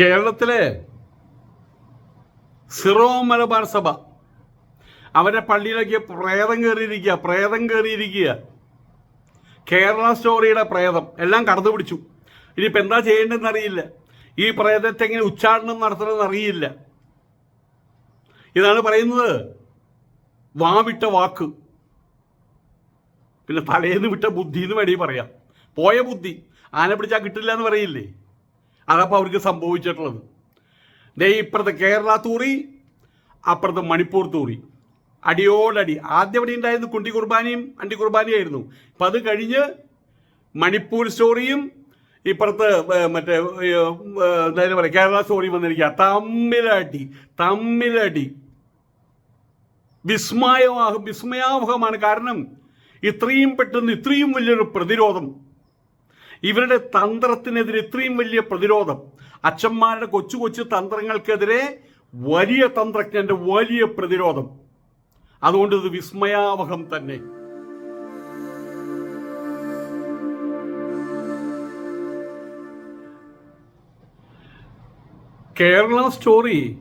കേരളത്തിലെ സിറോ മലബാർ സഭ. അവരെ പള്ളിയിലേക്ക് പ്രേതം കയറിയിരിക്കുക പ്രേതം കയറിയിരിക്കുക. കേരള സ്റ്റോറിയുടെ പ്രേതം. എല്ലാം കടന്നു പിടിച്ചു. ഇനിയിപ്പോൾ എന്താ ചെയ്യേണ്ടതെന്ന് അറിയില്ല. ഈ പ്രേതത്തെ എങ്ങനെ ഉച്ചാടനം നടത്തണമെന്ന് അറിയില്ല. ഇതാണ് പറയുന്നത് വാവിട്ട വാക്ക്. പിന്നെ തലേന്ന് വിട്ട ബുദ്ധി എന്ന് വേണമെങ്കിൽ പറയാം. പോയ ബുദ്ധി. ആന പിടിച്ചാൽ കിട്ടില്ല എന്ന് പറയില്ലേ? അതപ്പോൾ അവർക്ക് സംഭവിച്ചിട്ടുള്ളത്. ദേ ഇപ്പുറത്ത് കേരള തൂറി അപ്പുറത്ത് മണിപ്പൂർ തൂറി. അടിയോടടി. ആദ്യം ഇവിടെ ഉണ്ടായിരുന്നു? കുണ്ടി കുർബാനയും അണ്ടി കുർബാനയും ആയിരുന്നു. അപ്പം അത് കഴിഞ്ഞ് മണിപ്പൂർ സ്റ്റോറിയും ഇപ്പുറത്ത് മറ്റേ എന്തായാലും പറയാം. കേരള സ്റ്റോറി വന്നിരിക്കുക. തമ്മിലടി. തമ്മിലടി. വിസ്മയമാകും വിസ്മയാവഹമാണ് കാരണം ഇത്രയും പെട്ടെന്ന് ഇത്രയും വലിയൊരു പ്രതിരോധം ഇവരുടെ തന്ത്രത്തിനെതിരെ ഇത്രയും വലിയ പ്രതിരോധം. അച്ഛന്മാരുടെ കൊച്ചു കൊച്ചു തന്ത്രങ്ങൾക്കെതിരെ വലിയ തന്ത്രജ്ഞന്റെ വലിയ പ്രതിരോധം. അതുകൊണ്ട് ഇത് വിസ്മയാവഹം തന്നെ. കേരള സ്റ്റോറി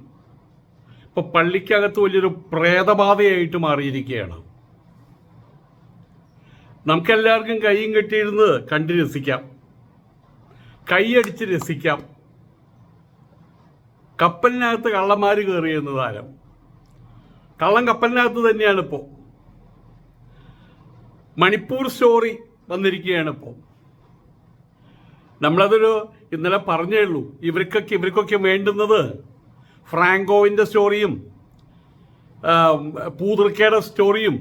ഇപ്പൊ പള്ളിക്കകത്ത് വലിയൊരു പ്രേതബാധയായിട്ട് മാറിയിരിക്കുകയാണ്. നമുക്കെല്ലാവർക്കും കൈയും കെട്ടിയിരുന്ന് കണ്ടു രസിക്കാം. കൈയടിച്ച് രസിക്കാം. കപ്പലിനകത്ത് കള്ളന്മാർ കയറിയെന്ന് താരം. കള്ളൻ കപ്പലിനകത്ത് തന്നെയാണ് ഇപ്പോൾ മണിപ്പൂർ സ്റ്റോറി വന്നിരിക്കുകയാണ് ഇപ്പോൾ നമ്മളതൊരു ഇന്നലെ പറഞ്ഞേ ഉള്ളൂ. ഇവർക്കൊക്കെ ഇവർക്കൊക്കെ വേണ്ടുന്നത് ഫ്രാങ്കോവിന്റെ സ്റ്റോറിയും പൂതൃക്കയുടെ സ്റ്റോറിയും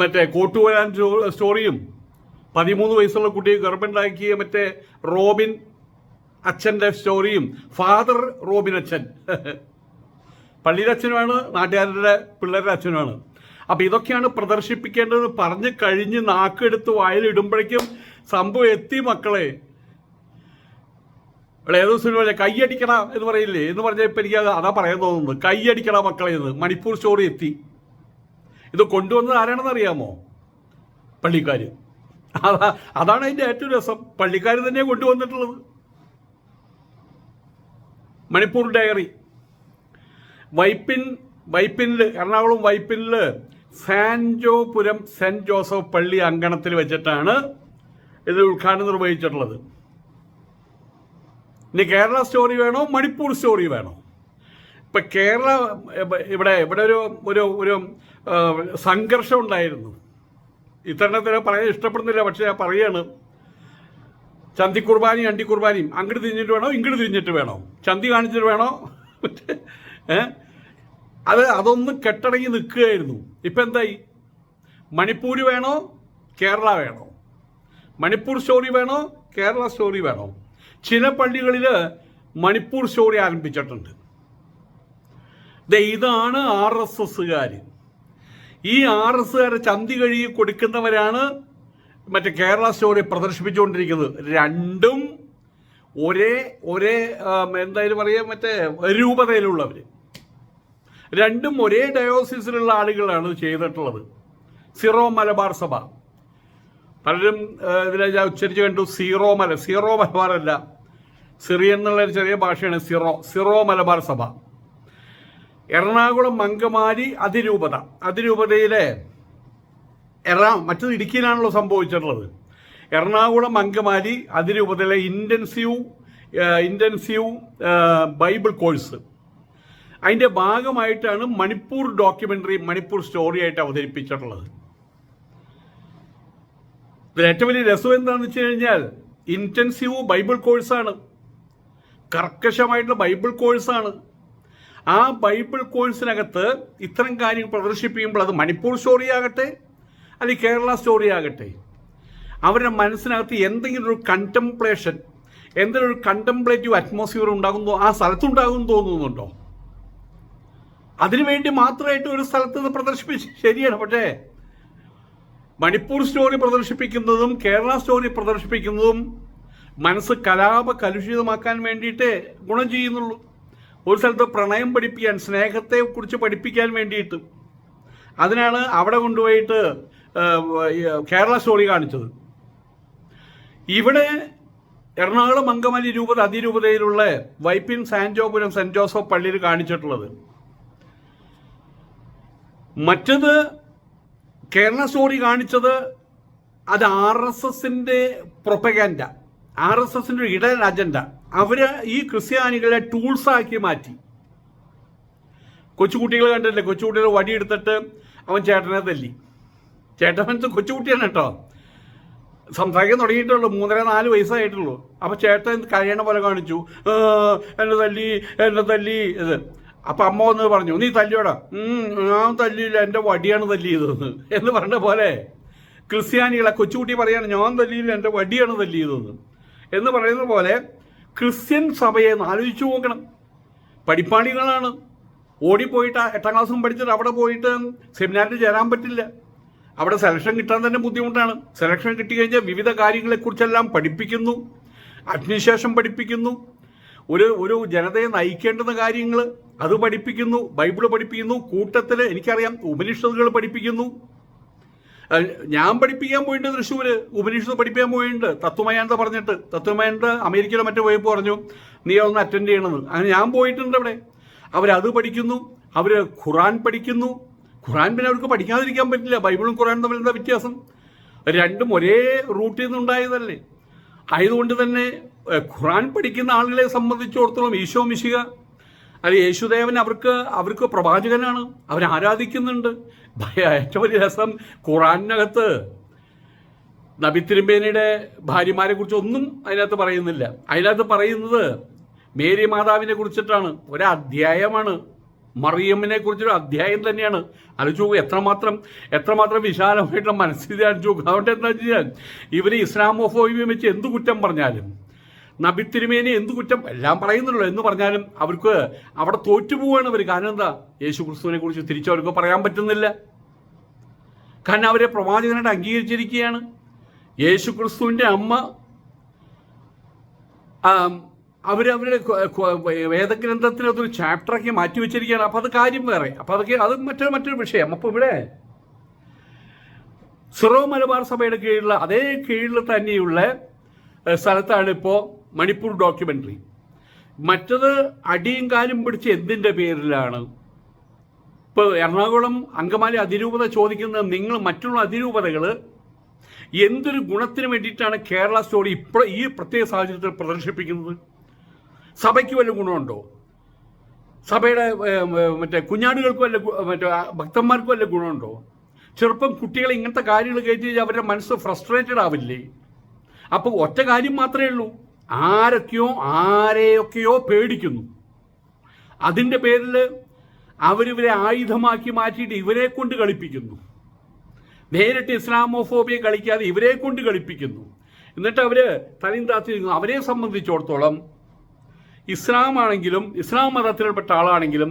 മറ്റേ കോട്ടുവരാൻ സ്റ്റോറിയും പതിമൂന്ന് വയസ്സുള്ള കുട്ടിയെ ഗർഭമുണ്ടാക്കിയ മറ്റേ റോബിൻ അച്ഛന്റെ സ്റ്റോറിയും ഫാദർ റോബിൻ അച്ഛൻ. പള്ളിയുടെ അച്ഛനുമാണ് നാട്ടുകാരുടെ പിള്ളേരുടെ അച്ഛനുമാണ്. അപ്പം ഇതൊക്കെയാണ് പ്രദർശിപ്പിക്കേണ്ടത്. പറഞ്ഞ് കഴിഞ്ഞ് നാക്കെടുത്ത് വായിലിടുമ്പോഴേക്കും സംഭവം എത്തി മക്കളെ. ഏതോ സിനിമ കൈയടിക്കണ എന്ന് പറയില്ലേ? എന്ന് പറഞ്ഞാൽ ഇപ്പം എനിക്ക് അതാ പറയാൻ തോന്നുന്നത്. കൈയടിക്കണ മക്കളെ എന്ന്. മണിപ്പൂർ സ്റ്റോറി എത്തി. ഇത് കൊണ്ടുവന്നത് ആരാണെന്ന് അറിയാമോ? പള്ളിക്കാർ അതാണ് അതിന്റെ ഏറ്റവും രസം. പള്ളിക്കാർ തന്നെ കൊണ്ടുവന്നിട്ടുള്ളത്. മണിപ്പൂർ ഡയറി. വൈപ്പിൻ വൈപ്പിനിൽ എറണാകുളം വൈപ്പിനിൽ സാൻജോപുരം സെന്റ് ജോസഫ് പള്ളി അങ്കണത്തിൽ വെച്ചിട്ടാണ് ഇത് ഉദ്ഘാടനം നിർവഹിച്ചിട്ടുള്ളത്. ഇനി കേരള സ്റ്റോറി വേണോ? മണിപ്പൂർ സ്റ്റോറി വേണോ? ഇപ്പം കേരള ഇവിടെ ഇവിടെ ഒരു ഒരു ഒരു സംഘർഷം ഉണ്ടായിരുന്നു. ഇത്തരണത്തിന് പറയാൻ ഇഷ്ടപ്പെടുന്നില്ല പക്ഷേ പറയാണ്. ചന്തി കുർബാനയും അണ്ടി കുർബാനയും അങ്ങോട്ട് തിരിഞ്ഞിട്ട് വേണോ ഇങ്ങോട്ട് തിരിഞ്ഞിട്ട് വേണോ? ചന്തി കാണിച്ചിട്ട് വേണോ? അത് അതൊന്ന് കെട്ടടങ്ങി നിൽക്കുകയായിരുന്നു. ഇപ്പം എന്തായി? മണിപ്പൂർ വേണോ കേരള വേണോ? മണിപ്പൂർ സ്റ്റോറി വേണോ കേരള സ്റ്റോറി വേണോ? ചില പള്ളികളിൽ മണിപ്പൂർ സ്റ്റോറി ആരംഭിച്ചിട്ടുണ്ട്. ഇതാണ് ആർ എസ് എസ്സുകാർ ഈ ആർ എസ്സുകാരെ ചന്തി കഴുകി കൊടുക്കുന്നവരാണ് മറ്റേ കേരള സ്റ്റോറി പ്രദർശിപ്പിച്ചുകൊണ്ടിരിക്കുന്നത്. രണ്ടും ഒരേ ഒരേ എന്തായാലും പറയുക മറ്റേ രൂപതയിലുള്ളവർ രണ്ടും ഒരേ ഡയോസിസിലുള്ള ആളുകളാണ് ചെയ്തിട്ടുള്ളത്. സിറോ മലബാർ സഭ. പലരും ഇതിനെ ഞാൻ ഉച്ചരിച്ച് കണ്ടു സീറോ മല സീറോ മലബാർ അല്ല സിറിയൻ എന്നുള്ള ചെറിയ ഭാഷയാണ് സിറോ സിറോ മലബാർ സഭ. എറണാകുളം മങ്കമാരി അതിരൂപത. അതിരൂപതയിലെ എറണാ മറ്റത് ഇടുക്കിയിലാണല്ലോ സംഭവിച്ചിട്ടുള്ളത്. എറണാകുളം അങ്കമാലി അതിരൂപതയിലെ ഇന്റൻസീവ് ഇന്റൻസീവ് ബൈബിൾ കോഴ്സ് അതിന്റെ ഭാഗമായിട്ടാണ് മണിപ്പൂർ ഡോക്യുമെന്ററി മണിപ്പൂർ സ്റ്റോറി ആയിട്ട് അവതരിപ്പിച്ചിട്ടുള്ളത്. ഇതിൽ ഏറ്റവും വലിയ രസം എന്താണെന്ന് വെച്ച് കഴിഞ്ഞാൽ ഇന്റൻസീവ് ബൈബിൾ കോഴ്സാണ് കർക്കശമായിട്ടുള്ള ബൈബിൾ കോഴ്സാണ് ആ ബൈബിൾ കോഴ്സിനകത്ത് ഇത്തരം കാര്യങ്ങൾ പ്രദർശിപ്പിക്കുമ്പോൾ അത് മണിപ്പൂർ സ്റ്റോറി ആകട്ടെ അല്ലെങ്കിൽ കേരള സ്റ്റോറി ആകട്ടെ അവരുടെ മനസ്സിനകത്ത് എന്തെങ്കിലും ഒരു കണ്ടംപ്ലേഷൻ എന്തെങ്കിലും ഒരു കണ്ടംപ്ലേറ്റീവ് അറ്റ്മോസ്ഫിയർ ഉണ്ടാകുന്നു ആ സ്ഥലത്തുണ്ടാകും തോന്നുന്നുണ്ടോ? അതിനുവേണ്ടി മാത്രമായിട്ട് ഒരു സ്ഥലത്ത് നിന്ന് പ്രദർശിപ്പിച്ച് ശരിയാണ്. പക്ഷേ മണിപ്പൂർ സ്റ്റോറി പ്രദർശിപ്പിക്കുന്നതും കേരള സ്റ്റോറി പ്രദർശിപ്പിക്കുന്നതും മനസ്സ് കലാപ കലുഷിതമാക്കാൻ വേണ്ടിയിട്ടേ ഗുണം ചെയ്യുന്നുള്ളൂ. ഒരു സ്ഥലത്ത് പ്രണയം പഠിപ്പിക്കാൻ സ്നേഹത്തെ കുറിച്ച് പഠിപ്പിക്കാൻ വേണ്ടിയിട്ട്. അതിനാണ് അവിടെ കൊണ്ടുപോയിട്ട് കേരള സ്റ്റോറി കാണിച്ചത്. ഇവിടെ എറണാകുളം അങ്കമാലി രൂപത അതിരൂപതയിലുള്ള വൈപ്പിൻ സാൻജോപുരം സെന്റ് ജോസഫ് പള്ളിയിൽ കാണിച്ചിട്ടുള്ളത്. മറ്റത് കേരള സ്റ്റോറി കാണിച്ചത് അത് ആർ എസ് എസിന്റെ പ്രൊപ്പഗാൻഡ ആർ എസ് എസിന്റെ ഒരു ഇടൻ അജണ്ട. അവർ ഈ ക്രിസ്ത്യാനികളെ ടൂൾസ് ആക്കി മാറ്റി. കൊച്ചുകുട്ടികൾ കണ്ടില്ലേ കൊച്ചുകുട്ടികൾ വടിയെടുത്തിട്ട് അവൻ ചേട്ടനെ തല്ലി. ചേട്ടൻ കൊച്ചുകുട്ടിയാണ് കേട്ടോ. സംസാരിക്കാൻ തുടങ്ങിയിട്ടുള്ളൂ. മൂന്നര നാല് വയസ്സായിട്ടുള്ളൂ. അപ്പൊ ചേട്ടൻ കഴിയണ പോലെ കാണിച്ചു. "ആ, എന്നെ തല്ലി എന്നെ തല്ലി. ഇത്. അപ്പൊ അമ്മ വന്ന് പറഞ്ഞു നീ തല്ലിയോടാ? "ഉം, ഞാൻ തല്ലിയില്ല. എന്റെ വടിയാണ് തല്ലിയതെന്ന്. എന്ന് പറഞ്ഞ പോലെ ക്രിസ്ത്യാനികളെ കൊച്ചുകുട്ടി പറയാണ് ഞാൻ തല്ലിയില്ല. എന്റെ വടിയാണ് തല്ലിയതെന്ന്. എന്ന് പറയുന്ന പോലെ ക്രിസ്ത്യൻ സഭയെ ആലോചിച്ചു നോക്കണം. പഠിപ്പാളികളാണ്. ഓടിപ്പോയിട്ട് എട്ടാം ക്ലാസ്സും പഠിച്ചിട്ട് അവിടെ പോയിട്ട് സെമിനാറിൽ ചേരാൻ പറ്റില്ല. അവിടെ സെലക്ഷൻ കിട്ടാൻ തന്നെ ബുദ്ധിമുട്ടാണ്. സെലക്ഷൻ കിട്ടി കഴിഞ്ഞാൽ വിവിധ കാര്യങ്ങളെക്കുറിച്ചെല്ലാം പഠിപ്പിക്കുന്നു. അഗ്നിശേഷം പഠിപ്പിക്കുന്നു. ഒരു ഒരു ജനതയെ നയിക്കേണ്ടുന്ന കാര്യങ്ങൾ അത് പഠിപ്പിക്കുന്നു ബൈബിൾ പഠിപ്പിക്കുന്നു കൂട്ടത്തിൽ എനിക്കറിയാം ഉപനിഷത്തുകൾ പഠിപ്പിക്കുന്നു. ഞാൻ പഠിപ്പിക്കാൻ പോയിട്ടുണ്ട് തൃശ്ശൂര്. ഉപനിഷത്ത് പഠിപ്പിക്കാൻ പോയിട്ടുണ്ട്. തത്വമയാന്ത പറഞ്ഞിട്ട്. തത്വമയാന്ത അമേരിക്കയിലോ മറ്റോ പോയപ്പോൾ പറഞ്ഞു. നീ ഒന്ന് അറ്റൻഡ് ചെയ്യണമെന്ന്. അങ്ങനെ ഞാൻ പോയിട്ടുണ്ട് അവിടെ. അവരത് പഠിക്കുന്നു. അവർ ഖുറാൻ പഠിക്കുന്നു. ഖുറാൻ പിന്നെ അവർക്ക് പഠിക്കാതിരിക്കാൻ പറ്റില്ല. ബൈബിളും ഖുറാനും തമ്മിൽ എന്താ വ്യത്യാസം? രണ്ടും ഒരേ റൂട്ടിൽ നിന്നുണ്ടായതല്ലേ ആയതുകൊണ്ട് തന്നെ ഖുറാൻ പഠിക്കുന്ന ആളുകളെ സംബന്ധിച്ചിടത്തോളം ഈശോ മിശിക അല്ലെ യേശുദേവൻ അവർക്ക് അവർക്ക് പ്രവാചകനാണ്. ഭയ- ഏറ്റവും വലിയ രസം ഖുറാനകത്ത് നബി തിരുമ്പേനയുടെ ഭാര്യമാരെ കുറിച്ച് ഒന്നും അതിനകത്ത് പറയുന്നില്ല. അതിനകത്ത് പറയുന്നത് മേരി മാതാവിനെ കുറിച്ചിട്ടാണ്. ഒരു മറിയമ്മിനെ കുറിച്ചൊരു അധ്യായം തന്നെയാണ്. ആലോചിച്ച് നോക്കൂ എത്രമാത്രം എത്രമാത്രം വിശാലമായിട്ടുള്ള മനസ്സിലെ ആലോചിച്ച് നോക്കുക അതുകൊണ്ട് എന്താ വെച്ചാൽ ഇവർ ഇസ്ലാമോഫോബിയം വെച്ച് എന്ത് കുറ്റം പറഞ്ഞാലും നബി തിരുമേനി എന്ത് കുറ്റം എല്ലാം പറയുന്നുള്ളൂ. എന്ന് പറഞ്ഞാലും അവർക്ക് അവിടെ തോറ്റുപോവാണ് അവർ കാരണം എന്താ? യേശു ക്രിസ്തുവിനെ കുറിച്ച് തിരിച്ചവർക്ക് പറയാൻ പറ്റുന്നില്ല. കാരണം അവരെ പ്രവാചകനായിട്ട് അംഗീകരിച്ചിരിക്കുകയാണ്. യേശു ക്രിസ്തുവിന്റെ അമ്മ അവരവരുടെ വേദഗ്രന്ഥത്തിനകത്തൊരു ചാപ്റ്ററാക്കി മാറ്റി വെച്ചിരിക്കുകയാണ്. അപ്പോൾ അത് കാര്യം വേറെ. അപ്പോൾ അതൊക്കെ അത് മറ്റൊരു മറ്റൊരു വിഷയം. അപ്പോൾ ഇവിടെ സിറോ മലബാർ സഭയുടെ കീഴിലുള്ള അതേ കീഴിൽ തന്നെയുള്ള സ്ഥലത്താണ് ഇപ്പോൾ മണിപ്പൂർ ഡോക്യുമെന്ററി മറ്റത് അടിയും കാലും പിടിച്ച് എന്തിന്റെ പേരിലാണ്? ഇപ്പോൾ എറണാകുളം അങ്കമാലി അതിരൂപത ചോദിക്കുന്നത് നിങ്ങൾ മറ്റുള്ള അതിരൂപതകൾ എന്തൊരു ഗുണത്തിന് വേണ്ടിയിട്ടാണ് കേരള സ്റ്റോറി ഇപ്പോൾ ഈ പ്രത്യേക സാഹചര്യത്തിൽ പ്രദർശിപ്പിക്കുന്നത്? സഭയ്ക്ക് വല്ല ഗുണമുണ്ടോ? സഭയുടെ മറ്റേ കുഞ്ഞാടുകൾക്ക് വല്ല മറ്റേ ഭക്തന്മാർക്ക് വല്ല ഗുണമുണ്ടോ? ചെറുപ്പം കുട്ടികൾ ഇങ്ങനത്തെ കാര്യങ്ങൾ കയറ്റി അവരുടെ മനസ്സ് ഫ്രസ്ട്രേറ്റഡ് ആവില്ലേ? അപ്പോൾ ഒറ്റ കാര്യം മാത്രമേ ഉള്ളൂ. ആരൊക്കെയോ ആരെയൊക്കെയോ പേടിക്കുന്നു. അതിന്റെ പേരിൽ അവരിവരെ ആയുധമാക്കി മാറ്റിയിട്ട് ഇവരെ കൊണ്ട് കളിപ്പിക്കുന്നു. നേരിട്ട് ഇസ്ലാമോഫോബിയ കളിക്കാതെ ഇവരെ കൊണ്ട് കളിപ്പിക്കുന്നു. എന്നിട്ട് അവർ തലയും താത്തിരിക്കുന്നു അവരെ സംബന്ധിച്ചിടത്തോളം ഇസ്ലാം ആണെങ്കിലും ഇസ്ലാം മതത്തിൽപ്പെട്ട ആളാണെങ്കിലും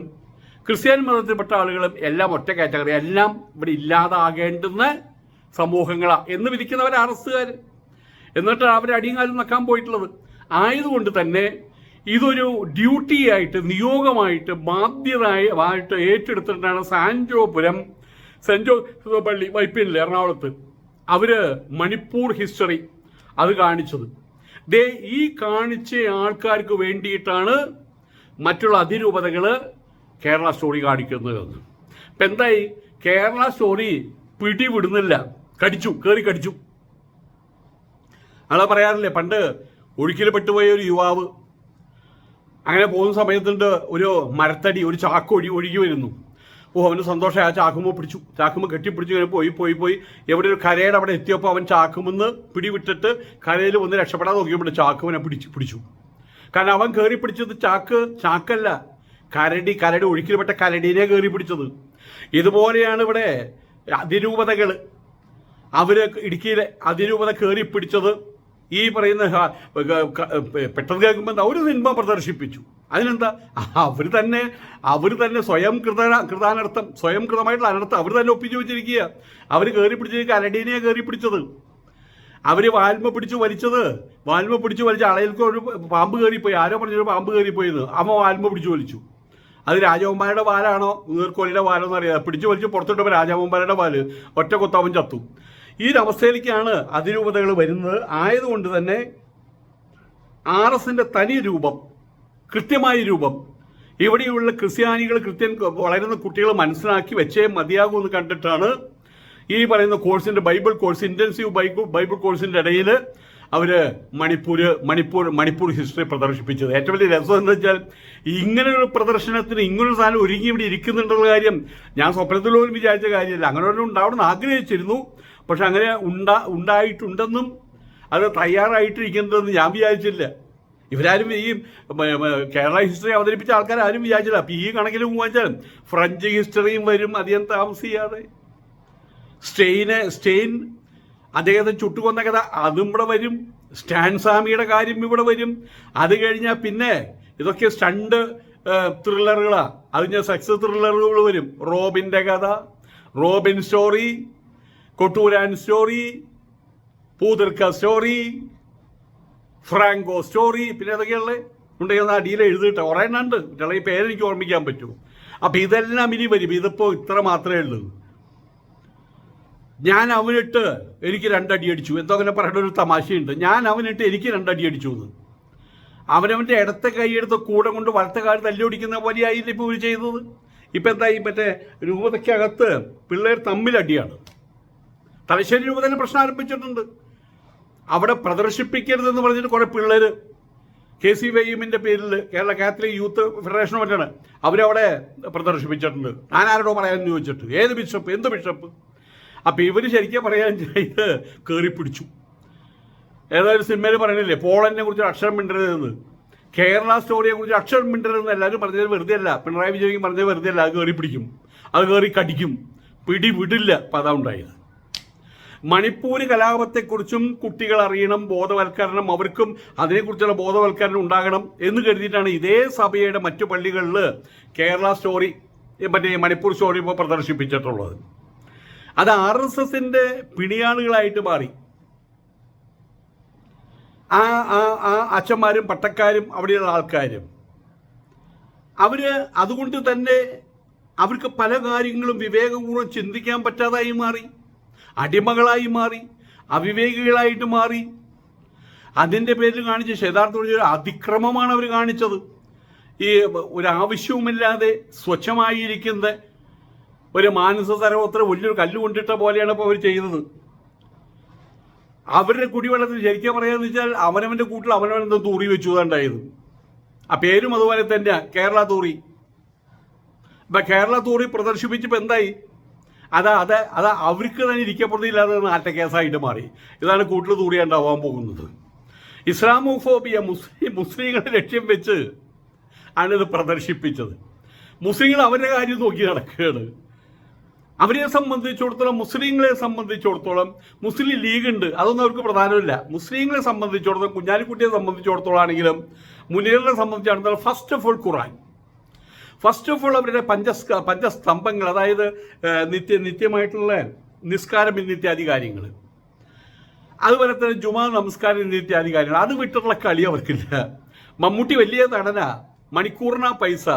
ക്രിസ്ത്യൻ മതത്തിൽപ്പെട്ട ആളുകളും എല്ലാം ഒറ്റ കാറ്റഗറി എല്ലാം ഇവിടെ ഇല്ലാതാകേണ്ടുന്ന സമൂഹങ്ങളാണ് എന്ന് വിധിക്കുന്നവർ അറസ്റ്റുകാർ എന്നിട്ട് അവരടിയും കാലം നക്കാൻ പോയിട്ടുള്ളത്. ആയതുകൊണ്ട് തന്നെ ഇതൊരു ഡ്യൂട്ടി ആയിട്ട് നിയോഗമായിട്ട് ബാധ്യതയായിട്ട് ഏറ്റെടുത്തിട്ടാണ് സാൻജോപുരം സെന്റ് ജോസഫ് പള്ളി വൈപ്പിനിൽ എറണാകുളത്ത്. അവർ മണിപ്പൂർ ഹിസ്റ്ററി അത് കാണിച്ചത്. ദേ ഈ കാണിച്ച ആൾക്കാർക്ക് വേണ്ടിയിട്ടാണ് മറ്റുള്ള അതിരൂപതകൾ കേരള സ്റ്റോറി കാണിക്കുന്നത് ഇപ്പം എന്തായി? കേരള സ്റ്റോറി പിടിവിടുന്നില്ല. കടിച്ചു കയറി കടിച്ചു. അതാ പറയാറില്ലേ പണ്ട് ഒഴുക്കിൽ പെട്ടുപോയ ഒരു യുവാവ് അങ്ങനെ പോകുന്ന സമയത്തുണ്ട് ഒരു മരത്തടി ഒരു ചാക്ക് ഒഴി ഒഴുകി വരുന്നു. ഓ അവന് സന്തോഷം ആ ചാക്കുമ്പോൾ പിടിച്ചു. ചാക്കുമ്പോൾ കെട്ടിപ്പിടിച്ചു ഇങ്ങനെ പോയി പോയി പോയി. എവിടെ ഒരു കരയുടെ അവിടെ എത്തിയപ്പോൾ അവൻ ചാക്കുമെന്ന് പിടിവിട്ടിട്ട് കരയിൽ ഒന്ന് രക്ഷപ്പെടാൻ നോക്കിയപ്പോൾ ചാക്കുവിനെ പിടിച്ചു പിടിച്ചു. കാരണം അവൻ കയറി പിടിച്ചത് ചാക്ക് ചാക്കല്ല. കരടി കരടി ഒഴുക്കിൽപ്പെട്ട കരടീനെ കയറി പിടിച്ചത്. ഇതുപോലെയാണ് ഇവിടെ അതിരൂപതകൾ അവർ ഇടുക്കിയിലെ അതിരൂപത കയറി പിടിച്ചത്. ഈ പറയുന്ന പെട്ടെന്ന് കേൾക്കുമ്പോൾ ഒരു സിനിമ പ്രദർശിപ്പിച്ചു. അതിനെന്താ? അവർ തന്നെ അവർ തന്നെ സ്വയം കൃത കൃതാനർത്ഥം സ്വയം കൃതമായിട്ടുള്ള അനർത്ഥം അവർ തന്നെ ഒപ്പിച്ചു വെച്ചിരിക്കുക അവർ കയറി പിടിച്ചത് കരടീനെയാണ് കയറി പിടിച്ചത്. അവർ വാൽമ പിടിച്ച് വലിച്ചത് വാൽമ പിടിച്ച് വലിച്ച അളയിൽക്ക് ഒരു പാമ്പ് കയറിപ്പോയി ആരോ പറഞ്ഞൊരു പാമ്പ് കയറിപ്പോയത് അമ്മ വാൽമ പിടിച്ച് വലിച്ചു. അത് രാജകുമാരുടെ വാലാണോ? നീർക്കോലിയുടെ വാലോ എന്നറിയാം. പിടിച്ചു വലിച്ച് പുറത്തിട്ടപ്പോൾ രാജകുമാരുടെ വാൽ. ഒറ്റ കൊത്താവൻ ചത്തു. ഈ ഒരു അവസ്ഥയിലേക്കാണ് അതിരൂപതകൾ വരുന്നത്. ആയതുകൊണ്ട് തന്നെ ആർ എസിന്റെ തനി രൂപം കൃത്യമായ രൂപം ഇവിടെയുള്ള ക്രിസ്ത്യാനികൾ ക്രിസ്ത്യൻ വളരുന്ന കുട്ടികൾ മനസ്സിലാക്കി വെച്ചേ മതിയാകൂ എന്ന് കണ്ടിട്ടാണ് ഈ പറയുന്ന കോഴ്സിന്റെ Bible course intensive Bible Bible കോഴ്സിന്റെ ഇടയിൽ അവർ മണിപ്പൂർ മണിപ്പൂർ മണിപ്പൂർ ഹിസ്റ്ററി പ്രദർശിപ്പിച്ചത്. ഏറ്റവും വലിയ രസം എന്ന് വെച്ചാൽ ഇങ്ങനെ ഒരു പ്രദർശനത്തിന് ഇങ്ങനൊരു സാധനം ഒരുങ്ങി ഇവിടെ ഇരിക്കുന്നുണ്ടെന്ന കാര്യം ഞാൻ സ്വപ്നത്തിൽ പോലും വിചാരിച്ച കാര്യമല്ല. അങ്ങനെ ഒരു ഉണ്ടാവണം ആഗ്രഹിച്ചിരുന്നു. പക്ഷെ അങ്ങനെ ഉണ്ടാ ഉണ്ടായിട്ടുണ്ടെന്നും അത് തയ്യാറായിട്ടിരിക്കുന്നതെന്ന് ഞാൻ വിചാരിച്ചില്ല. ഇവരാരും ഈ കേരള ഹിസ്റ്ററി അവതരിപ്പിച്ച ആൾക്കാർ ആരും വിചാരിച്ചില്ല. അപ്പം ഈ കണക്കിൽ പോകാൻ ഫ്രഞ്ച് ഹിസ്റ്ററിയും വരും അധികം താമസിയാതെ. സ്റ്റെയിന് സ്റ്റെയിൻ അദ്ദേഹത്തെ ചുട്ടുകൊന്ന കഥ അതും ഇവിടെ വരും. സ്റ്റാൻ സാമിയുടെ കാര്യം ഇവിടെ വരും. അത് കഴിഞ്ഞാൽ പിന്നെ ഇതൊക്കെ സ്റ്റണ്ട് ത്രില്ലറുകളാണ് അത് ഞാൻ സെക്സ് ത്രില്ലറുകൾ വരും. റോബിന്റെ കഥ റോബിൻ സ്റ്റോറി കൊട്ടൂരാൻ സ്റ്റോറി പൂതിർക്ക സ്റ്റോറി ഫ്രാങ്കോ സ്റ്റോറി പിന്നെ ഏതൊക്കെയുള്ള ഉണ്ടെങ്കിൽ ഒന്ന് അടിയിൽ എഴുതിയിട്ട് എണ്ണം ഉണ്ട് ചില ഈ പേരെനിക്ക് ഓർമ്മിക്കാൻ പറ്റുമോ അപ്പം ഇതെല്ലാം ഇനി വരും. ഇതിപ്പോൾ ഇത്ര മാത്രമേ ഉള്ളൂ. ഞാൻ അവനിട്ട് എനിക്ക് രണ്ടടി അടിച്ചു. എന്തോ അങ്ങനെ പറയുന്ന ഒരു തമാശയുണ്ട്. ഞാൻ അവനിട്ട് എനിക്ക് രണ്ടടി അടിച്ചു എന്ന്. അവനവന്റെ ഇടത്തെ കൈയെടുത്ത് കൂടെ കൊണ്ട് വലത്തെ കാൽ തല്ലി ഓടിക്കുന്ന പോലെയായില്ല ഇപ്പോൾ ഇവർ ചെയ്തത്? ഇപ്പം എന്തായി മറ്റേ രൂപതയ്ക്കകത്ത് പിള്ളേർ തമ്മിലടിയാണ് തലശ്ശേരി രൂപതയിൽ പ്രശ്നം ആരംഭിച്ചിട്ടുണ്ട്. അവിടെ പ്രദർശിപ്പിക്കരുതെന്ന് പറഞ്ഞിട്ട് കുറേ പിള്ളേർ കെ സി വൈഎമ്മിന്റെ പേരിൽ കേരള കാത്തലിക് യൂത്ത് ഫെഡറേഷൻ മറ്റാണ് അവരവിടെ പ്രദർശിപ്പിച്ചിട്ടുണ്ട്. ഞാൻ ആരോടോ പറയാമെന്ന് ചോദിച്ചിട്ട്. ഏത് ബിഷപ്പ്? എന്ത് ബിഷപ്പ്? അപ്പം ഇവർ ശരിക്കും പറയാൻ ഇത് കയറി പിടിച്ചു ഏതായാലും സിനിമയിൽ പറയണില്ലേ പോളനെ കുറിച്ച് അക്ഷരം മിണ്ടരുതെന്ന്. കേരള സ്റ്റോറിയെ കുറിച്ച് അക്ഷരം മിണ്ടരുതെന്ന് എല്ലാവരും പറഞ്ഞത് വെറുതെ അല്ല പിണറായി വിജയൻ പറഞ്ഞത് വെറുതെ അല്ല അത് കയറി പിടിക്കും അത് കയറി കടിക്കും. പിടി വിടില്ല അപ്പം അതാ ഉണ്ടായത്. മണിപ്പൂർ കലാപത്തെക്കുറിച്ചും കുട്ടികൾ അറിയണം ബോധവൽക്കരണം അവർക്കും അതിനെക്കുറിച്ചുള്ള ബോധവൽക്കരണം ഉണ്ടാകണം എന്ന് കരുതിയിട്ടാണ് ഇതേ സഭയുടെ മറ്റു പള്ളികളിൽ കേരള സ്റ്റോറി മറ്റേ മണിപ്പൂർ സ്റ്റോറി ഇപ്പോൾ പ്രദർശിപ്പിച്ചിട്ടുള്ളത്. അത് ആർ എസ് എസിന്റെ പിണിയാളുകളായിട്ട് മാറി. ആ ആ ആ അച്ഛന്മാരും പട്ടക്കാരും അവിടെയുള്ള ആൾക്കാരും. അവർ അതുകൊണ്ട് തന്നെ അവർക്ക് പല കാര്യങ്ങളും വിവേകപൂർവം ചിന്തിക്കാൻ പറ്റാതായി മാറി അടിമകളായി മാറി അവിവേകികളായിട്ട് മാറി. അതിന്റെ പേരിൽ കാണിച്ച യഥാർത്ഥ ഒരു അതിക്രമമാണ് അവർ കാണിച്ചത്. ഈ ഒരു ആവശ്യവുമില്ലാതെ സ്വച്ഛമായിരിക്കുന്ന ഒരു മാനസ അത്ര വലിയൊരു കല്ല് കൊണ്ടിട്ട പോലെയാണ് ഇപ്പോൾ അവർ ചെയ്തത്. അവരുടെ കുടിവെള്ളത്തിൽ ശരിക്കും പറയാന്ന് വെച്ചാൽ അവനവന്റെ കൂട്ടിൽ അവനവൻ എന്തോ തൂറി വെച്ചു ഉണ്ടായത്. ആ പേരും അതുപോലെ തന്നെ കേരള തൂറി. ഇപ്പൊ കേരള തൂറി പ്രദർശിപ്പിച്ചപ്പോൾ എന്തായി? അതാ അത് അത് അവർക്ക് തന്നെ ഇരിക്കപ്പെടുന്നില്ലാതെ നാട്ട കേസായിട്ട് മാറി. ഇതാണ് കൂട്ടിൽ തൂറിയാണ്ടാവാൻ പോകുന്നത്. ഇസ്ലാമോഫോബിയ മുസ്ലിം മുസ്ലിങ്ങളെ ലക്ഷ്യം വെച്ച് ആണിത് പ്രദർശിപ്പിച്ചത്. മുസ്ലിങ്ങൾ അവരുടെ കാര്യം നോക്കി നടക്കുകയാണ്. അവരെ സംബന്ധിച്ചിടത്തോളം മുസ്ലിങ്ങളെ സംബന്ധിച്ചിടത്തോളം മുസ്ലിം ലീഗ് ഉണ്ട്. അതൊന്നും അവർക്ക് പ്രധാനമില്ല. മുസ്ലിങ്ങളെ സംബന്ധിച്ചിടത്തോളം കുഞ്ഞാലിക്കുട്ടിയെ സംബന്ധിച്ചിടത്തോളം ആണെങ്കിലും മുനീറിനെ സംബന്ധിച്ചിടത്തോളം ഫസ്റ്റ് ഓഫ് ഓൾ ഖുറാൻ ഫസ്റ്റ് ഓഫ് ഓൾ അവരുടെ പഞ്ചസ്ക പഞ്ചസ്തംഭങ്ങൾ അതായത് നിത്യ നിത്യമായിട്ടുള്ള നിസ്കാരം നിത്യാദി കാര്യങ്ങൾ അതുപോലെ തന്നെ ജുമാ നമസ്കാരം നിത്യാദി കാര്യങ്ങൾ അത് വിട്ടിട്ടുള്ള കളി അവർക്കില്ല. മമ്മൂട്ടി വലിയ നടന. മണിക്കൂറിനാ പൈസ.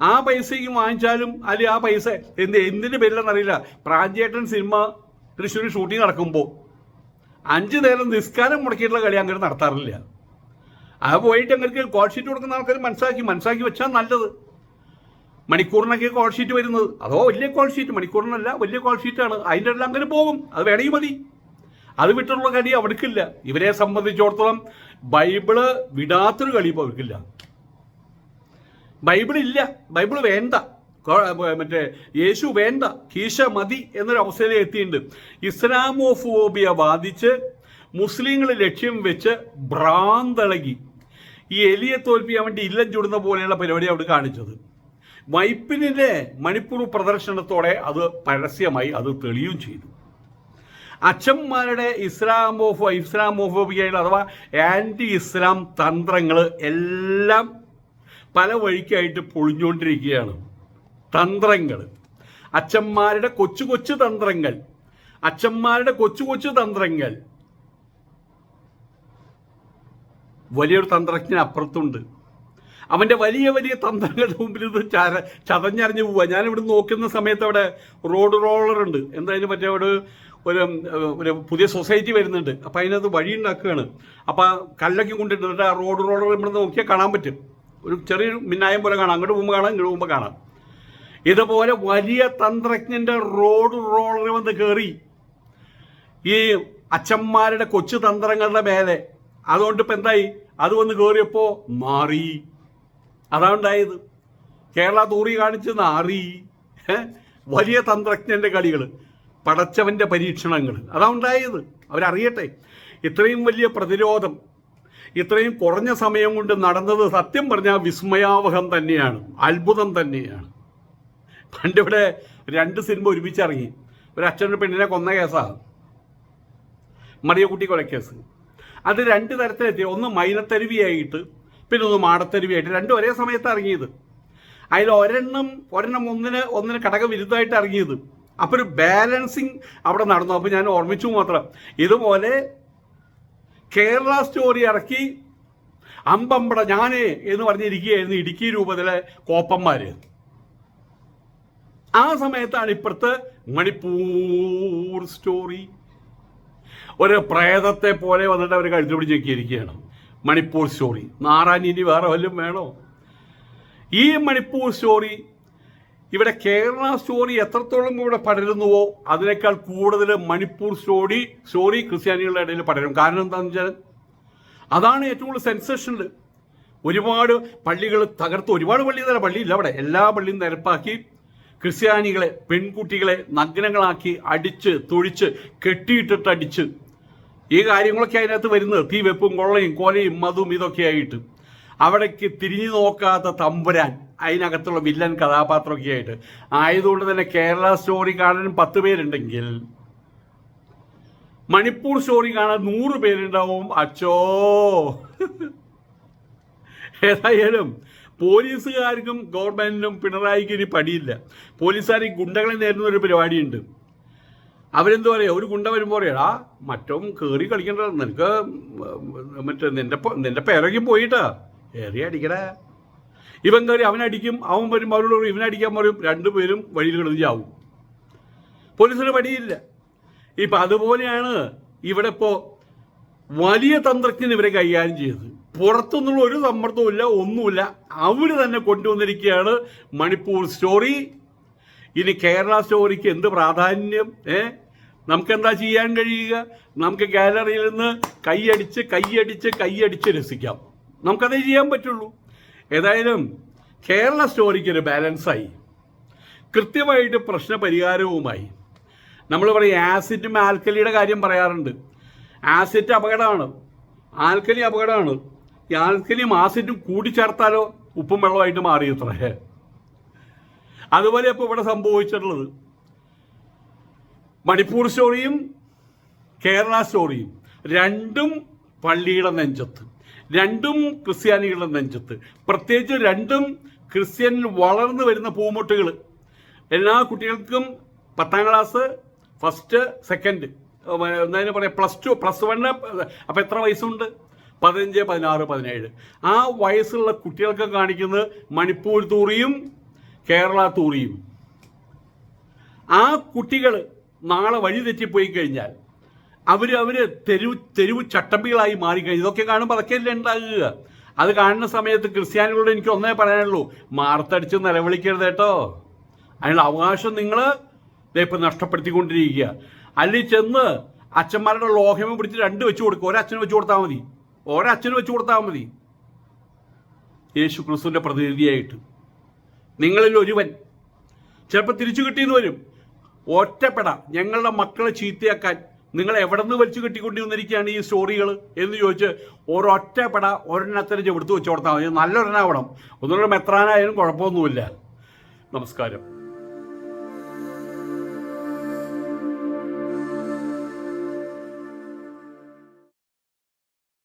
ആ പൈസയ്ക്ക് വാങ്ങിച്ചാലും അല്ലെങ്കിൽ ആ പൈസ എന്ത് എന്തിന് പേരിലാണെന്ന് അറിയില്ല പ്രാഞ്ചേട്ടൻ സിനിമ തൃശ്ശൂർ ഷൂട്ടിംഗ് നടക്കുമ്പോൾ അഞ്ച് നേരം നിസ്കാരം മുടക്കിയിട്ടുള്ള കളി അങ്ങനെ നടത്താറില്ല. അത് പോയിട്ട് അങ്ങനെ കോൾ ഷീറ്റ് കൊടുക്കുന്ന ആൾക്കാർ മനസ്സാക്കി മനസ്സിലാക്കി വെച്ചാൽ നല്ലത്. മണിക്കൂറിനൊക്കെ കോൾ ഷീറ്റ് വരുന്നത്. അതോ വലിയ കോൾ ഷീറ്റ് മണിക്കൂറിനല്ല വലിയ കോൾ ഷീറ്റാണ് അതിന്റെ എല്ലാം അങ്ങനെ പോകും. അത് വേണമെങ്കിൽ മതി. അത് വിട്ടുള്ള കളി അവർക്കില്ല ഇവരെ സംബന്ധിച്ചിടത്തോളം ബൈബിൾ വിടാത്തൊരു കളി ഇപ്പോൾ അവർക്കില്ല. ബൈബിൾ ഇല്ല ബൈബിൾ വേണ്ട മറ്റേ യേശു വേണ്ട. കീശ മതി എന്നൊരു അവസ്ഥയിൽ എത്തിയിട്ടുണ്ട്. ഇസ്ലാമോഫോബിയ ബാധിച്ച് മുസ്ലിങ്ങൾ ലക്ഷ്യം വെച്ച് ഭ്രാന്തളകി. ഈ എലിയെ തോൽപ്പിക്കാൻ വേണ്ടി ഇല്ലം ചുടുന്ന പോലെയുള്ള പരിപാടി അവിടെ കാണിച്ചത്. വൈപ്പിനിലെ മണിപ്പൂർ പ്രദർശനത്തോടെ അത് പരസ്യമായി അത് തെളിയും ചെയ്തു. അച്ഛന്മാരുടെ ഇസ്ലാമോഫോ ഇസ്ലാമോഫോബിയയുടെ അഥവാ ആന്റി ഇസ്ലാം തന്ത്രങ്ങൾ എല്ലാം പല വഴിക്കായിട്ട് പൊളിഞ്ഞുകൊണ്ടിരിക്കുകയാണ്. തന്ത്രങ്ങൾ. അച്ഛന്മാരുടെ കൊച്ചു കൊച്ചു തന്ത്രങ്ങൾ. അച്ഛന്മാരുടെ കൊച്ചു കൊച്ചു തന്ത്രങ്ങൾ. വലിയൊരു തന്ത്രജ്ഞൻ അപ്പുറത്തുണ്ട്. അവന്റെ വലിയ വലിയ തന്ത്രങ്ങളുടെ മുമ്പിൽ ഇത് ചര ചതഞ്ഞറിഞ്ഞു പോവുക ഞാനിവിടെ നോക്കുന്ന സമയത്ത് അവിടെ റോഡ് റോളർ ഉണ്ട്. എന്തായാലും മറ്റേ അവിടെ ഒരു ഒരു പുതിയ സൊസൈറ്റി വരുന്നുണ്ട്. അപ്പോൾ അതിനകത്ത് വഴി ഉണ്ടാക്കുകയാണ് അപ്പോൾ കല്ലൊക്കെ കൊണ്ടിട്ട് ആ റോഡ് റോളർ ഇവിടെ നോക്കിയാൽ കാണാൻ പറ്റും. ഒരു ചെറിയൊരു മിന്നായം പോലെ കാണാം. അങ്ങോട്ട് പോകുമ്പോൾ കാണാം ഇങ്ങോട്ട് പോകുമ്പോൾ കാണാം. ഇതുപോലെ വലിയ തന്ത്രജ്ഞന്റെ റോഡ് റോളർ വന്ന് കയറി ഈ അച്ഛന്മാരുടെ കൊച്ചു തന്ത്രങ്ങളുടെ മേലെ. അതുകൊണ്ട് ഇപ്പം എന്തായി? അത് വന്ന് കയറിയപ്പോൾ മാറി. അതാണ്ടായത് കേരള തൂറി കാണിച്ച് നാറി. വലിയ തന്ത്രജ്ഞന്റെ കളികൾ പടച്ചവന്റെ പരീക്ഷണങ്ങൾ അതാ ഉണ്ടായത്. അവരറിയട്ടെ. ഇത്രയും വലിയ പ്രതിരോധം ഇത്രയും കുറഞ്ഞ സമയം കൊണ്ട് നടന്നത് സത്യം പറഞ്ഞാൽ വിസ്മയാവഹം തന്നെയാണ് അത്ഭുതം തന്നെയാണ്. പണ്ടിവിടെ രണ്ട് സിനിമ ഒരുമിച്ചിറങ്ങി. ഒരു അച്ഛനൊരു പെണ്ണിനെ കൊന്ന കേസാണ് മറിയക്കുട്ടി കൊലക്കേസ് അത് രണ്ട് തരത്തിലെത്തി. ഒന്ന് മൈനത്തരുവിയായിട്ട് പിന്നെ ഒന്ന് മാടത്തരുവിയായിട്ട്. രണ്ടും ഒരേ സമയത്ത് ഇറങ്ങിയത്. അതിൽ ഒരെണ്ണം ഒരെണ്ണം ഒന്നിന് ഒന്നിന് ഘടകവിരുദ്ധമായിട്ട് ഇറങ്ങിയത്. അപ്പോൾ ഒരു ബാലൻസിങ് അവിടെ നടന്നു. അപ്പോൾ ഞാൻ ഓർമ്മിച്ചു മാത്രം. ഇതുപോലെ കേരള സ്റ്റോറി ഇറക്കി അമ്പമ്പട ഞാനേ എന്ന് പറഞ്ഞിരിക്കുകയായിരുന്നു ഇടുക്കി രൂപത്തിലെ കോപ്പന്മാര്. ആ സമയത്താണ് ഇപ്പുറത്ത് മണിപ്പൂർ സ്റ്റോറി. ഒരു പ്രേതത്തെ പോലെ വന്നിട്ട് അവർ കഴുത്തു പിടിച്ച് നോക്കിയിരിക്കുകയാണ് മണിപ്പൂർ സ്റ്റോറി. ഇനി വേറെ വല്ലതും വേണോ? ഈ മണിപ്പൂർ സ്റ്റോറി ഇവിടെ കേരള സ്റ്റോറി എത്രത്തോളം ഇവിടെ പടരുന്നുവോ അതിനേക്കാൾ കൂടുതൽ മണിപ്പൂർ സ്റ്റോറി സ്റ്റോറി ക്രിസ്ത്യാനികളുടെ ഇടയിൽ പടരും. കാരണം എന്താണെന്ന് വെച്ചാൽ അതാണ് ഏറ്റവും കൂടുതൽ സെൻസേഷനിൽ ഒരുപാട് പള്ളികൾ തകർത്ത് ഒരുപാട് പള്ളി തന്നെ പള്ളിയില്ല അവിടെ. എല്ലാ പള്ളിയും നിരപ്പാക്കി ക്രിസ്ത്യാനികളെ പെൺകുട്ടികളെ നഗ്നങ്ങളാക്കി അടിച്ച് തൊഴിച്ച് കെട്ടിയിട്ടിട്ട് അടിച്ച് ഈ കാര്യങ്ങളൊക്കെ അതിനകത്ത് വരുന്നത്. തീ വെപ്പും കൊള്ളയും കൊലയും മതും ഇതൊക്കെ ആയിട്ട്. അവിടേക്ക് തിരിഞ്ഞു നോക്കാത്ത തമ്പുരാൻ അതിനകത്തുള്ള വില്ലൻ കഥാപാത്രമൊക്കെ ആയിട്ട് ആയതുകൊണ്ട് തന്നെ കേരള സ്റ്റോറി കാണാൻ പത്ത് പേരുണ്ടെങ്കിൽ മണിപ്പൂർ സ്റ്റോറി കാണാൻ നൂറ് പേരുണ്ടാവും. അച്ചോ. ഏതായാലും പോലീസുകാർക്കും ഗവൺമെന്റിനും പിണറായിക്ക് ഇനി പടിയില്ല പോലീസുകാർ ഈ ഗുണ്ടകളെ നേരിടുന്ന ഒരു പരിപാടിയുണ്ട്. അവരെന്താ പറയുക ഒരു ഗുണ്ട വരുമ്പോൾ പറയടാ മറ്റവും കയറി കളിക്കണ്ട. നിനക്ക് മറ്റേ നിന്റെ നിന്റെ പേരൊക്കെ പോയിട്ടാ. ഏറി അടിക്കടാ ഇവൻ കയറി അവനടിക്കും അവൻ വരും അവരോട് ഇവനടിക്കാൻ പറയും രണ്ടുപേരും വഴിയിൽ കിടന്ന് ചാവും. പോലീസിന് പണിയില്ല. ഇപ്പം അതുപോലെയാണ് ഇവിടെ ഇപ്പോൾ വലിയ തന്ത്രജ്ഞൻ ഇവരെ കൈകാര്യം ചെയ്തത്. പുറത്തുനിന്നുള്ള ഒരു സമ്മർദ്ദവും ഇല്ല ഒന്നുമില്ല. അവർ തന്നെ കൊണ്ടുവന്നിരിക്കുകയാണ് മണിപ്പൂർ സ്റ്റോറി. ഇനി കേരള സ്റ്റോറിക്ക് എന്ത് പ്രാധാന്യം ഏ? നമുക്കെന്താ ചെയ്യാൻ കഴിയുക? നമുക്ക് ഗാലറിയിൽ നിന്ന് കൈയടിച്ച് കൈയടിച്ച് കൈയടിച്ച് രസിക്കാം. നമുക്കതേ ചെയ്യാൻ പറ്റുള്ളൂ. ഏതായാലും കേരള സ്റ്റോറിക്ക് ഒരു ബാലൻസായി കൃത്യമായിട്ട് പ്രശ്ന പരിഹാരവുമായി നമ്മൾ പറയും ആസിഡും ആൽക്കലിയുടെ കാര്യം പറയാറുണ്ട്. ആസിഡ് അപകടമാണ്. ആൽക്കലി അപകടമാണ്. ഈ ആൽക്കലിയും ആസിഡും കൂടിച്ചേർത്താലോ ഉപ്പും വെള്ളമായിട്ട് മാറി ഇത്രേ? അതുപോലെ ഇപ്പോൾ ഇവിടെ സംഭവിച്ചിട്ടുള്ളത്. മണിപ്പൂർ സ്റ്റോറിയും കേരള സ്റ്റോറിയും രണ്ടും പള്ളിയുടെ നെഞ്ചത്ത്. രണ്ടും ക്രിസ്ത്യാനികളുടെ നെഞ്ചത്ത്. പ്രത്യേകിച്ച് രണ്ടും ക്രിസ്ത്യനിൽ വളർന്നു വരുന്ന പൂമുട്ടുകൾ എല്ലാ കുട്ടികൾക്കും പത്താം ക്ലാസ് ഫസ്റ്റ് സെക്കൻഡ് എന്തായാലും പറയാം പ്ലസ് ടു പ്ലസ് വണ്ണ് അപ്പം എത്ര വയസ്സുണ്ട്? പതിനഞ്ച് പതിനാറ് പതിനേഴ്. ആ വയസ്സുള്ള കുട്ടികൾക്ക് കാണിക്കുന്നത് മണിപ്പൂർ തൂറിയും കേരള തൂറിയും. ആ കുട്ടികൾ നാളെ വഴി തെറ്റിപ്പോയി കഴിഞ്ഞാൽ അവർ അവർ തെരുവ് തെരുവ് ചട്ടമ്പികളായി മാറിക്കഴിഞ്ഞു. ഇതൊക്കെ കാണുമ്പോൾ അതൊക്കെയല്ലേ ഉണ്ടാകുക? അത് കാണുന്ന സമയത്ത് ക്രിസ്ത്യാനികളോട് എനിക്ക് ഒന്നേ പറയാനുള്ളൂ. മാർത്തടിച്ച് നിലവിളിക്കരുത് കേട്ടോ. അതിനുള്ള അവകാശം നിങ്ങൾ ഇപ്പം നഷ്ടപ്പെടുത്തിക്കൊണ്ടിരിക്കുക. അല്ലെങ്കിൽ ചെന്ന് അച്ഛന്മാരുടെ ലോഹ്യമം പിടിച്ച് രണ്ട് വെച്ച് കൊടുക്കുക ഒരച്ഛന് വെച്ച് കൊടുത്താൽ മതി. ഒരച്ഛന് വെച്ച് കൊടുത്താൽ മതി. യേശു ക്രിസ്തുവിന്റെ പ്രതിനിധിയായിട്ട്. നിങ്ങളിൽ ഒരുവൻ ചിലപ്പോൾ തിരിച്ചു കിട്ടിയെന്ന് വരും. ഒറ്റപ്പെടാം. ഞങ്ങളുടെ മക്കളെ ചീത്തയാക്കാൻ നിങ്ങൾ എവിടെ നിന്ന് വലിച്ചു കെട്ടിക്കൊണ്ടിരുന്നിരിക്കുകയാണ് ഈ സ്റ്റോറികൾ എന്ന് ചോദിച്ച് ഒരൊറ്റപ്പെട ഒരെണ്ണത്തിന് ചെവിടുത്ത് വെച്ച് കൊടുത്താൽ മതി. നല്ലൊരെണ്ണാവണം ഒന്നുകൂടെ മെത്രാനായാലും കുഴപ്പമൊന്നുമില്ല. നമസ്കാരം.